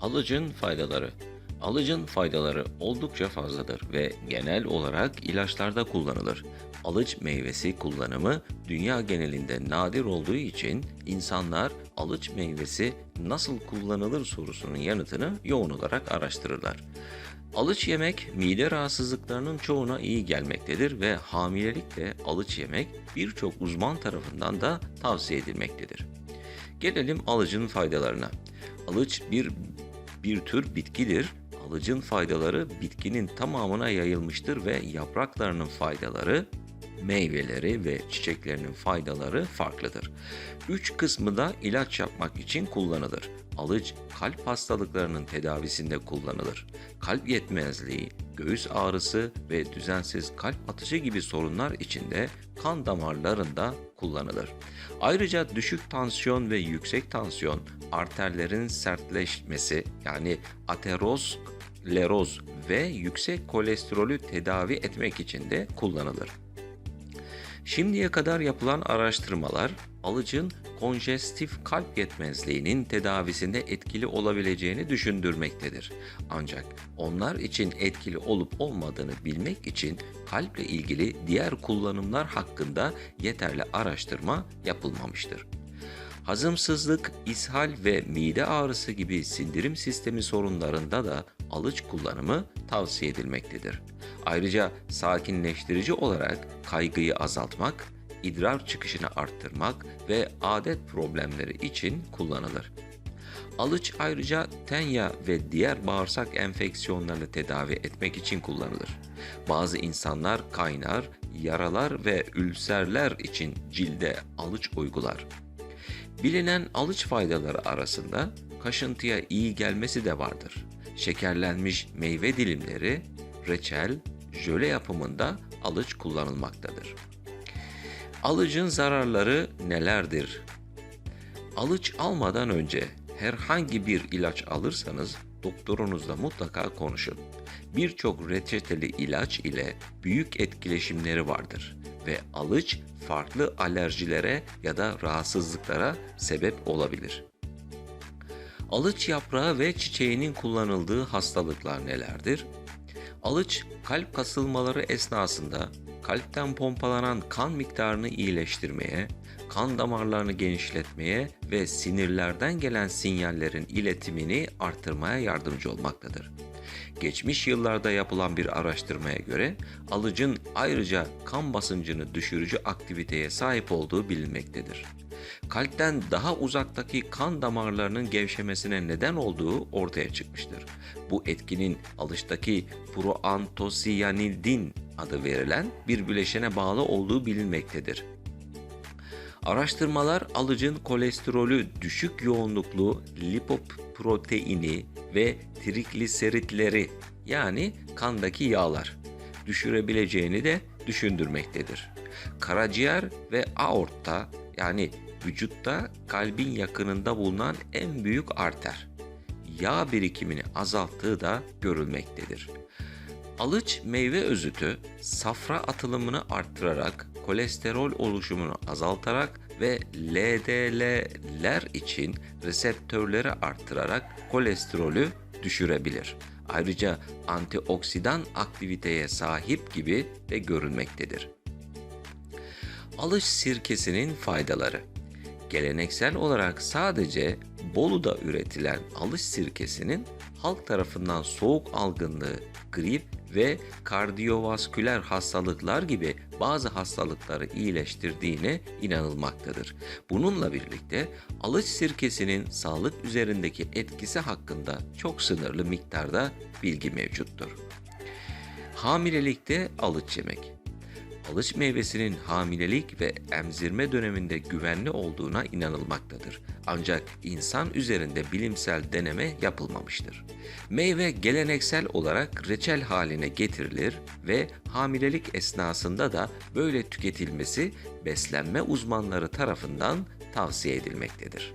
Alıcın faydaları Alıcın faydaları oldukça fazladır ve genel olarak ilaçlarda kullanılır. Alıç meyvesi kullanımı dünya genelinde nadir olduğu için insanlar alıç meyvesi nasıl kullanılır sorusunun yanıtını yoğun olarak araştırırlar. Alıç yemek mide rahatsızlıklarının çoğuna iyi gelmektedir ve hamilelikte alıç yemek birçok uzman tarafından da tavsiye edilmektedir. Gelelim alıcın faydalarına. Alıç bir bir tür bitkidir. Alıcın faydaları bitkinin tamamına yayılmıştır ve yapraklarının faydaları, meyveleri ve çiçeklerinin faydaları farklıdır. Üç kısmı da ilaç yapmak için kullanılır. Alıç kalp hastalıklarının tedavisinde kullanılır. Kalp yetmezliği, göğüs ağrısı ve düzensiz kalp atışı gibi sorunlar içinde kan damarlarında kullanılır. Ayrıca düşük tansiyon ve yüksek tansiyon, arterlerin sertleşmesi yani ateroskleroz ve yüksek kolesterolü tedavi etmek için de kullanılır. Şimdiye kadar yapılan araştırmalar alıcın konjestif kalp yetmezliğinin tedavisinde etkili olabileceğini düşündürmektedir. Ancak onlar için etkili olup olmadığını bilmek için kalple ilgili diğer kullanımlar hakkında yeterli araştırma yapılmamıştır. Hazımsızlık, ishal ve mide ağrısı gibi sindirim sistemi sorunlarında da alıç kullanımı tavsiye edilmektedir. Ayrıca sakinleştirici olarak kaygıyı azaltmak, idrar çıkışını arttırmak ve adet problemleri için kullanılır. Alıç ayrıca tenya ve diğer bağırsak enfeksiyonlarını tedavi etmek için kullanılır. Bazı insanlar kaynar, yaralar ve ülserler için cilde alıç uygular. Bilinen alıç faydaları arasında kaşıntıya iyi gelmesi de vardır. Şekerlenmiş meyve dilimleri, reçel, jöle yapımında alıç kullanılmaktadır. Alıcın zararları nelerdir? Alıç almadan önce herhangi bir ilaç alırsanız doktorunuzla mutlaka konuşun. Birçok reçeteli ilaç ile büyük etkileşimleri vardır ve alıç farklı alerjilere ya da rahatsızlıklara sebep olabilir. Alıç yaprağı ve çiçeğinin kullanıldığı hastalıklar nelerdir? Alıç kalp kasılmaları esnasında kalpten pompalanan kan miktarını iyileştirmeye, kan damarlarını genişletmeye ve sinirlerden gelen sinyallerin iletimini artırmaya yardımcı olmaktadır. Geçmiş yıllarda yapılan bir araştırmaya göre alıcın ayrıca kan basıncını düşürücü aktiviteye sahip olduğu bilinmektedir. Kalpten daha uzaktaki kan damarlarının gevşemesine neden olduğu ortaya çıkmıştır. Bu etkinin alıştaki proantosiyanidin adı verilen bir bileşene bağlı olduğu bilinmektedir. Araştırmalar alıcın kolesterolü düşük yoğunluklu lipoproteini ve trigliseritleri yani kandaki yağlar düşürebileceğini de düşündürmektedir. Karaciğer ve aortta yani vücutta kalbin yakınında bulunan en büyük arter yağ birikimini azalttığı da görülmektedir. Alıç meyve özütü safra atılımını arttırarak kolesterol oluşumunu azaltarak ve LDL'ler için reseptörleri arttırarak kolesterolü düşürebilir. Ayrıca antioksidan aktiviteye sahip gibi de görülmektedir. Alış sirkesinin faydaları Geleneksel olarak sadece Bolu'da üretilen alış sirkesinin halk tarafından soğuk algınlığı, grip ve kardiyovasküler hastalıklar gibi bazı hastalıkları iyileştirdiğine inanılmaktadır. Bununla birlikte alıç sirkesinin sağlık üzerindeki etkisi hakkında çok sınırlı miktarda bilgi mevcuttur. Hamilelikte alıç yemek Alıç meyvesinin hamilelik ve emzirme döneminde güvenli olduğuna inanılmaktadır. Ancak insan üzerinde bilimsel deneme yapılmamıştır. Meyve geleneksel olarak reçel haline getirilir ve hamilelik esnasında da böyle tüketilmesi beslenme uzmanları tarafından tavsiye edilmektedir.